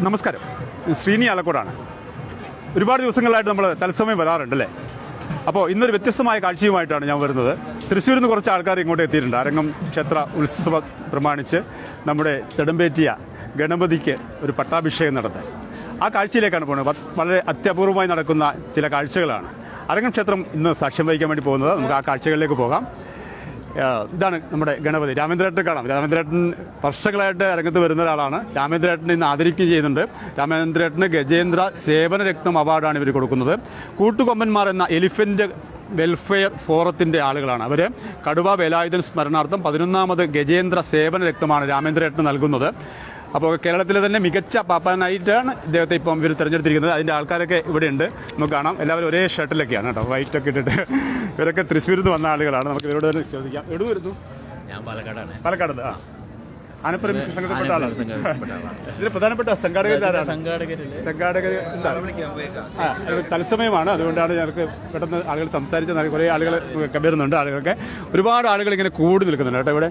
നമസ്കാരം. ശ്രീനി ആലക്കോടാണ്. ഒരുപാട് ദിവസങ്ങളായിട്ട് നമ്മൾ തത്സമയം വരാറുണ്ട് അല്ലേ? അപ്പോൾ ഇന്നൊരു വ്യത്യസ്തമായ കാഴ്ചയുമായിട്ടാണ് ഞാൻ വരുന്നത്. തൃശ്ശൂരിൽ നിന്ന് കുറച്ച് ആൾക്കാർ ഇങ്ങോട്ട് എത്തിയിട്ടുണ്ട്. അരങ്ങം ക്ഷേത്ര ഉത്സവം പ്രമാണിച്ച് നമ്മുടെ തെടമ്പേറ്റിയ ഗണപതിക്ക് ഒരു പട്ടാഭിഷേകം നടത്താൻ. ആ കാഴ്ചയിലേക്കാണ് പോകുന്നത്. വളരെ അത്യപൂർവമായി നടക്കുന്ന ചില കാഴ്ചകളാണ്. അരങ്ങം ക്ഷേത്രം ഇന്ന് സാക്ഷ്യം വഹിക്കാൻ വേണ്ടി പോകുന്നത്. നമുക്ക് ആ കാഴ്ചകളിലേക്ക് പോകാം. ഇതാണ് നമ്മുടെ ഗണപതി. രാമേന്ദ്രേട്ടനെ കാണാം. രാമേന്ദ്രേട്ടൻ വർഷങ്ങളായിട്ട് രംഗത്ത് വരുന്ന ഒരാളാണ്. രാമേന്ദ്രേട്ടനെ ഇന്ന് ആദരിക്കുകയും ചെയ്യുന്നുണ്ട്. രാമേന്ദ്രേട്ടന് ഗജേന്ദ്ര സേവന രത്നം അവാർഡാണ് ഇവർ കൊടുക്കുന്നത്. കൂട്ടുകൊമ്പന്മാർ എന്ന എലിഫന്റ് വെൽഫെയർ ഫോറത്തിന്റെ ആളുകളാണ്. അവർ കടുവ വേലായുധൻ സ്മരണാർത്ഥം പതിനൊന്നാമത് ഗജേന്ദ്ര സേവന രക്തമാണ് രാമേന്ദ്രേട്ടന് നൽകുന്നത്. അപ്പോൾ കേരളത്തിലെ തന്നെ മികച്ച പാപ്പാനായിട്ടാണ് ഇദ്ദേഹത്തെ ഇപ്പം ഇവർ തിരഞ്ഞെടുത്തിരിക്കുന്നത്. അതിന്റെ ആൾക്കാരൊക്കെ ഇവിടെ ഉണ്ട് നമുക്ക് കാണാം. എല്ലാവരും ഒരേ ഷർട്ടിലൊക്കെയാണ് കേട്ടോ. വൈറ്റ് ഒക്കെ ഇട്ടിട്ട്. ഇവരൊക്കെ തൃശ്ശൂരിൽ നിന്ന് വന്ന ആളുകളാണ്. നമുക്ക് ഇവരോട് തന്നെ ചോദിക്കാം. എവിടെ വരുന്നു. ഞാൻ പാലക്കാടാണ്. പാലക്കാട് ആ. ആനപ്പുറം സംഘത്തിൽപ്പെട്ട ആളാണ്. സംഘത്തിൽപ്പെട്ട ആളാണ്. ഇതിൽ പ്രധാനപ്പെട്ട സംഘാടകർ തത്സമയമാണ്. അതുകൊണ്ടാണ് ഞങ്ങൾക്ക് പെട്ടെന്ന് ആളുകൾ സംസാരിച്ച് കുറേ ആളുകൾ വരുന്നുണ്ട് ആളുകളൊക്കെ. ഒരുപാട് ആളുകൾ ഇങ്ങനെ കൂടി നിൽക്കുന്നുണ്ട് കേട്ടോ ഇവിടെ.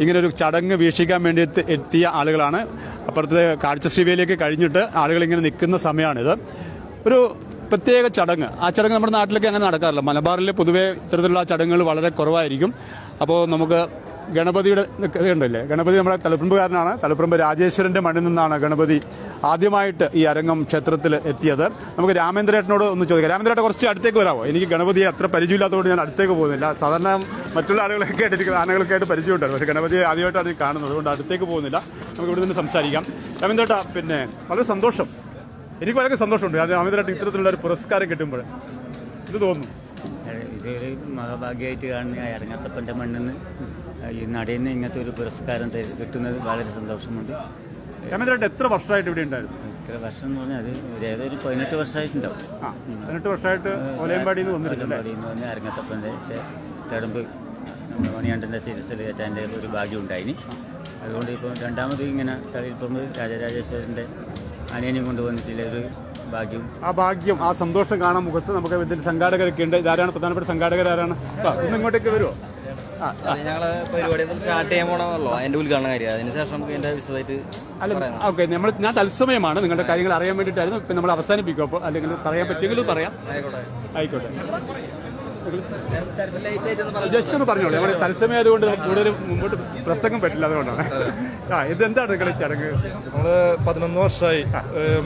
ഇങ്ങനെ ഒരു ചടങ്ങ് വീക്ഷിക്കാൻ വേണ്ടി എത്തിയ ആളുകളാണ്. അപ്പുറത്തെ കാഴ്ചശ്രീവേലിയൊക്കെ കഴിഞ്ഞിട്ട് ആളുകൾ ഇങ്ങനെ നിൽക്കുന്ന സമയമാണിത് ഒരു പ്രത്യേക ചടങ്ങ്. ആ ചടങ്ങ് നമ്മുടെ നാട്ടിലൊക്കെ അങ്ങനെ നടക്കാറില്ല. മലബാറിൽ പൊതുവേ ഇത്തരത്തിലുള്ള ചടങ്ങുകൾ വളരെ കുറവായിരിക്കും. അപ്പോൾ നമുക്ക് ഗണപതിയുടെ ഉണ്ടല്ലേ ഗണപതി നമ്മുടെ തലപ്രമ്പുകാരനാണ് തലപ്രമ്പ് രാജേശ്വരന്റെ മണ്ണിൽ നിന്നാണ് ഗണപതി ആദ്യമായിട്ട് ഈ അരങ്ങം ക്ഷേത്രത്തിൽ എത്തിയത്. നമുക്ക് രാമേന്ദ്രേട്ടനോട് ഒന്ന് ചോദിക്കാം. രാമേന്ദ്രേട്ട കുറച്ച് അടുത്തേക്ക് വരാമോ എനിക്ക് ഗണപതിയെ അത്ര പരിചയമില്ലാത്തതുകൊണ്ട് ഞാൻ അടുത്തേക്ക് പോകുന്നില്ല. സാധാരണ മറ്റുള്ള ആളുകളൊക്കെ ആയിട്ട് എനിക്ക് ആനകളൊക്കെ ആയിട്ട് പരിചയമുണ്ടായിരുന്നു പക്ഷേ ഗണപതിയെ ആദ്യമായിട്ടാണ് കാണുന്നത്. അതുകൊണ്ട് അടുത്തേക്ക് പോകുന്നില്ല. നമുക്ക് ഇവിടെ നിന്ന് സംസാരിക്കാം. രാമേന്ദ്രേട്ട പിന്നെ വളരെ സന്തോഷം. എനിക്ക് വളരെ സന്തോഷമുണ്ട്. രാമേന്ദ്രേട്ട ഇത്തരത്തിലുള്ള ഒരു പുരസ്കാരം കിട്ടുമ്പോൾ. ഇത് തോന്നുന്നു. ഇതൊരു മഹാഭാഗ്യമായിട്ട് കാണുന്ന ഇറങ്ങാത്തപ്പന്റെ മണ്ണിൽ നിന്ന് ഈ നടയിൽ നിന്ന് ഇങ്ങനത്തെ ഒരു പുരസ്കാരം കിട്ടുന്നത് വളരെ സന്തോഷമുണ്ട്. രാമേന്ദ്രേട്ടൻ എത്ര വർഷമായിട്ട് ഇവിടെ ഉണ്ടായിരുന്നു? എത്ര വർഷം എന്ന് പറഞ്ഞാൽ അത് ഒരു ഏതൊരു പതിനെട്ട് വർഷമായിട്ടുണ്ടാവും. പതിനെട്ട് വർഷമായിട്ട് ഓലയമ്പാടിയിൽ നിന്ന് നിന്ന് പറഞ്ഞാൽ ഇറങ്ങാത്തപ്പന്റെ തെടമ്പ് മണികണ്ഠന്റെ ചികിത്സയിൽ കയറ്റാന്റെ ഒരു ഭാഗ്യം ഉണ്ടായിന്. അതുകൊണ്ട് ഇപ്പോൾ രണ്ടാമത് ഇങ്ങനെ തളിപ്പറമ്പ് രാജരാജേശ്വരന്റെ അനിയനെയും കൊണ്ടുവന്നിട്ടില്ല ഒരു ആ ഭാഗ്യം ആ സന്തോഷം കാണാൻ മുഖത്ത് നമുക്ക് ഇതിൽ സംഘാടകരൊക്കെ ഉണ്ട്. ഇതാരാണ് പ്രധാനപ്പെട്ട സംഘാടകർ ആരാണ്? ഇന്ന് ഇങ്ങോട്ടേക്ക് വരുമോ ഞങ്ങൾ പരിപാടി സ്റ്റാർട്ട് ചെയ്യാൻ അതിന്റെ ഉദ്ഘാടന കാര്യം. അതിനുശേഷം നമുക്ക് ഇതിന്റെ വിശദമായിട്ട് അല്ല ഓക്കെ നമ്മൾ ഞാൻ തത്സമയമാണ് നിങ്ങളുടെ കാര്യങ്ങൾ അറിയാൻ വേണ്ടിയിട്ടായിരുന്നു. ഇപ്പം നമ്മൾ അവസാനിപ്പിക്കും. അപ്പോൾ അല്ലെങ്കിൽ പറയാൻ പറ്റിയെങ്കിലും പറയാം. ആയിക്കോട്ടെ. ജസ്റ്റ് ഒന്ന് പറഞ്ഞോളൂ. നമ്മുടെ തത്സമയം ആയതുകൊണ്ട് നമുക്ക് കൂടുതൽ മുമ്പോട്ട് പ്രസംഗം പറ്റില്ല അതുകൊണ്ടാണ്. ആ ഇതെന്താണ് നിങ്ങളുടെ ചടങ്ങ്? നമ്മൾ പതിനൊന്ന് വർഷമായി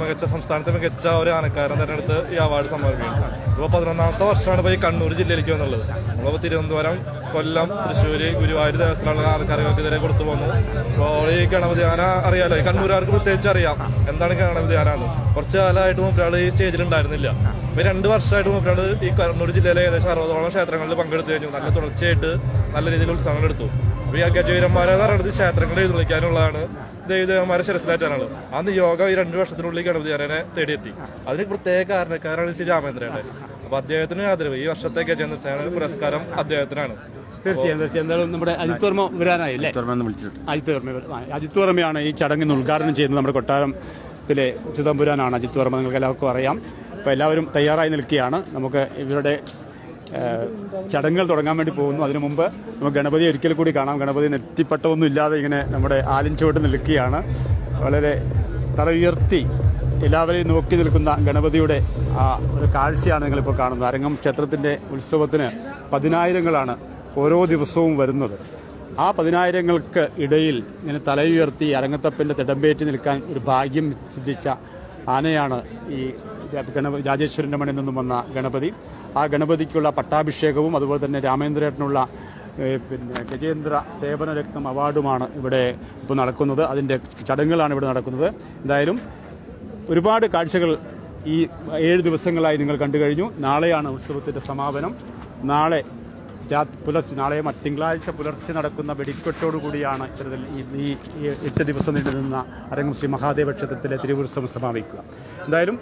മികച്ച സംസ്ഥാനത്തെ മികച്ച ഒരു ആനക്കാരൻ തെരഞ്ഞെടുത്ത് ഈ അവാർഡ് സമർപ്പിക്കുന്നത് ഇപ്പോൾ പതിനൊന്നാമത്തെ വർഷമാണ് ഇപ്പോൾ ഈ കണ്ണൂർ ജില്ലയിലേക്ക് വന്നുള്ളത്. നമ്മളിപ്പോൾ തിരുവനന്തപുരം കൊല്ലം തൃശ്ശൂർ ഗുരുവായൂർ ദേവസ്ഥാനുള്ള ആൾക്കാർക്ക് ഇതുവരെ കൊടുത്തു പോകുന്നു അപ്പോൾ ഈ ഗണപതി ആന അറിയാലോ? ഈ കണ്ണൂരുകാർക്ക് പ്രത്യേകിച്ച് അറിയാം. എന്താണ് ഗണപതി ആന എന്ന്? കുറച്ച് കാലമായിട്ട് മുമ്പ് ഈ സ്റ്റേജിൽ ഉണ്ടായിരുന്നില്ല. അപ്പോൾ രണ്ട് വർഷമായിട്ട് മൂപ്പരാട് ഈ കണ്ണൂർ ജില്ലയിലെ ഏകദേശം അറുപതോളം ക്ഷേത്രങ്ങളിൽ പങ്കെടുത്തു കഴിഞ്ഞു. നല്ല തുടർച്ചയായിട്ട് നല്ല രീതിയിൽ ഉത്സവങ്ങൾ എടുത്തു. അപ്പോൾ ഈ ഗജവീരന്മാരെ പറയുന്നത് ക്ഷേത്രങ്ങളിൽ എഴുന്നള്ളിക്കാനുള്ളതാണ് ദൈവദേവന്മാരെ ശിരസിലാറ്റാനുള്ളത്. അന്ന് യോഗ ഈ രണ്ട് വർഷത്തിനുള്ളിൽ ഗണപതിയാരനെ തേടിയെത്തി. അതിന് പ്രത്യേക കാരണക്കാരാണ് ശ്രീ രാമേന്ദ്രയുടെ അപ്പോൾ അദ്ദേഹത്തിന് ആദരവ്. ഈ വർഷത്തെ ഗജേന്ദ്ര സേന പുരസ്കാരം അദ്ദേഹത്തിനാണ്. തീർച്ചയായും തീർച്ചയായും. എന്തായാലും നമ്മുടെ അജിത് വർമ്മ വരാനായില്ലേ അജിത് വർമ്മ അജിത് വർമ്മയാണ് ഈ ചടങ്ങിന് ഉദ്ഘാടനം ചെയ്യുന്നത്. നമ്മുടെ കൊട്ടാരത്തിലെ ചിദംബുരാനാണ് അജിത് വർമ്മ. നിങ്ങൾക്ക് എല്ലാവർക്കും അറിയാം. അപ്പോൾ എല്ലാവരും തയ്യാറായി നിൽക്കുകയാണ്. നമുക്ക് ഇവരുടെ ചടങ്ങുകൾ തുടങ്ങാൻ വേണ്ടി പോകുന്നു. അതിനു മുമ്പ് നമുക്ക് ഗണപതി ഒരിക്കൽ കൂടി കാണാം. ഗണപതി നെറ്റിപ്പട്ടമൊന്നും ഇല്ലാതെ ഇങ്ങനെ നമ്മുടെ ആലിഞ്ചുവട്ട് നിൽക്കുകയാണ്. വളരെ തല ഉയർത്തി എല്ലാവരെയും നോക്കി നിൽക്കുന്ന ഗണപതിയുടെ ആ ഒരു കാഴ്ചയാണ് നിങ്ങളിപ്പോൾ കാണുന്നത്. അരങ്ങം ക്ഷേത്രത്തിന്റെ ഉത്സവത്തിന് പതിനായിരങ്ങളാണ് ഓരോ ദിവസവും വരുന്നത്. ആ പതിനായിരങ്ങൾക്ക് ഇടയിൽ ഇങ്ങനെ തലയുയർത്തി അരങ്ങത്തപ്പന്റെ തിടമ്പേറ്റി നിൽക്കാൻ ഒരു ഭാഗ്യം സിദ്ധിച്ച ആനയാണ് ഈ ഗണപ രാജേശ്വരന്റെ മണിയിൽ നിന്നും വന്ന ഗണപതി. ആ ഗണപതിക്കുള്ള പട്ടാഭിഷേകവും അതുപോലെ തന്നെ രാമേന്ദ്രേട്ടനുള്ള പിന്നെ ഗജേന്ദ്ര സേവന രക്തം അവാർഡുമാണ് ഇവിടെ ഇപ്പോൾ നടക്കുന്നത്. അതിന്റെ ചടങ്ങുകളാണ് ഇവിടെ നടക്കുന്നത്. എന്തായാലും ഒരുപാട് കാഴ്ചകൾ ഈ ഏഴ് ദിവസങ്ങളായി നിങ്ങൾ കണ്ടു കഴിഞ്ഞു. നാളെയാണ് ഉത്സവത്തിന്റെ സമാപനം. നാളെ പുലർച്ചെ നാളെ തിങ്കളാഴ്ച പുലർച്ചെ നടക്കുന്ന വെടിക്കെട്ടോടു കൂടിയാണ് ഇത്തരത്തിൽ ഈ എട്ട് ദിവസം നീണ്ടു നിന്ന അരങ്ങം ശ്രീ മഹാദേവ ക്ഷേത്രത്തിലെ തിരുവുത്സവം സമാപിക്കുക. എന്തായാലും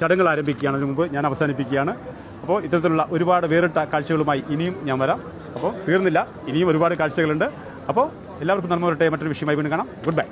ചടങ്ങുകൾ ആരംഭിക്കുകയാണ്. അതിനു മുമ്പ് ഞാൻ അവസാനിപ്പിക്കുകയാണ്. അപ്പോൾ ഇത്തരത്തിലുള്ള ഒരുപാട് വേറിട്ട കാഴ്ചകളുമായി ഇനിയും ഞാൻ വരാം. അപ്പോൾ തീർന്നില്ല. ഇനിയും ഒരുപാട് കാഴ്ചകളുണ്ട്. അപ്പോൾ എല്ലാവർക്കും നന്മ വരട്ടെ. മറ്റൊരു വിഷയമായി വീണ്ടും കാണാം. Good bye